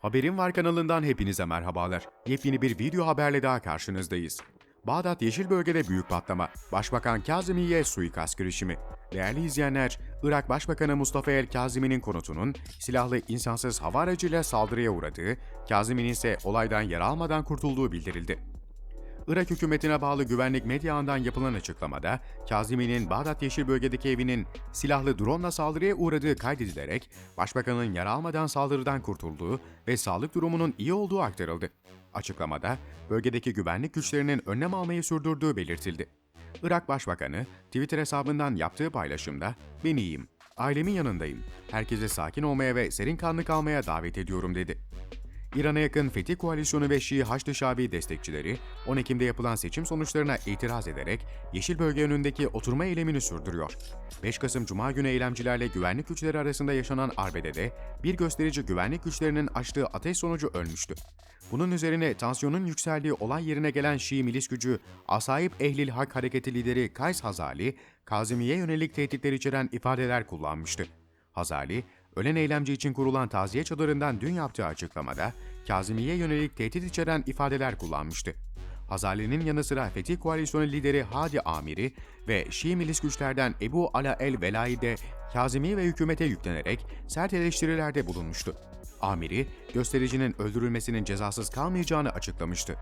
Haberim Var kanalından hepinize merhabalar. Yepyeni bir video haberle daha karşınızdayız. Bağdat Yeşil Bölge'de büyük patlama. Başbakan Kazimiye suikast girişimi. Değerli izleyenler, Irak Başbakanı Mustafa El Kazimi'nin konutunun silahlı insansız hava aracıyla saldırıya uğradığı, Kazimi'nin ise olaydan yer almadan kurtulduğu bildirildi. Irak hükümetine bağlı güvenlik medya ağından yapılan açıklamada, Kazimi'nin Bağdat Yeşil Bölge'deki evinin silahlı drone'la saldırıya uğradığı kaydedilerek, Başbakanın yara almadan saldırıdan kurtulduğu ve sağlık durumunun iyi olduğu aktarıldı. Açıklamada, bölgedeki güvenlik güçlerinin önlem almayı sürdürdüğü belirtildi. Irak Başbakanı, Twitter hesabından yaptığı paylaşımda, ben iyiyim, ailemin yanındayım, herkese sakin olmaya ve serin kanlı kalmaya davet ediyorum dedi. İran'a yakın Fetih Koalisyonu ve Şii Haçlı Şabi destekçileri 10 Ekim'de yapılan seçim sonuçlarına itiraz ederek Yeşil Bölge önündeki oturma eylemini sürdürüyor. 5 Kasım Cuma günü eylemcilerle güvenlik güçleri arasında yaşanan arbedede bir gösterici güvenlik güçlerinin açtığı ateş sonucu ölmüştü. Bunun üzerine tansiyonun yükseldiği olay yerine gelen Şii milis gücü Asayip Ehlil Hak Hareketi lideri Kays Hazali, Kazimiye yönelik tehditler içeren ifadeler kullanmıştı. Hazali, ölen eylemci için kurulan taziye çadırından dün yaptığı açıklamada Kazimiye yönelik tehdit içeren ifadeler kullanmıştı. Hazali'nin yanı sıra Fetih Koalisyonu lideri Hadi Amiri ve Şii milis güçlerden Ebu Ala el Velai de Kazimi ve hükümete yüklenerek sert eleştirilerde bulunmuştu. Amiri, göstericinin öldürülmesinin cezasız kalmayacağını açıklamıştı.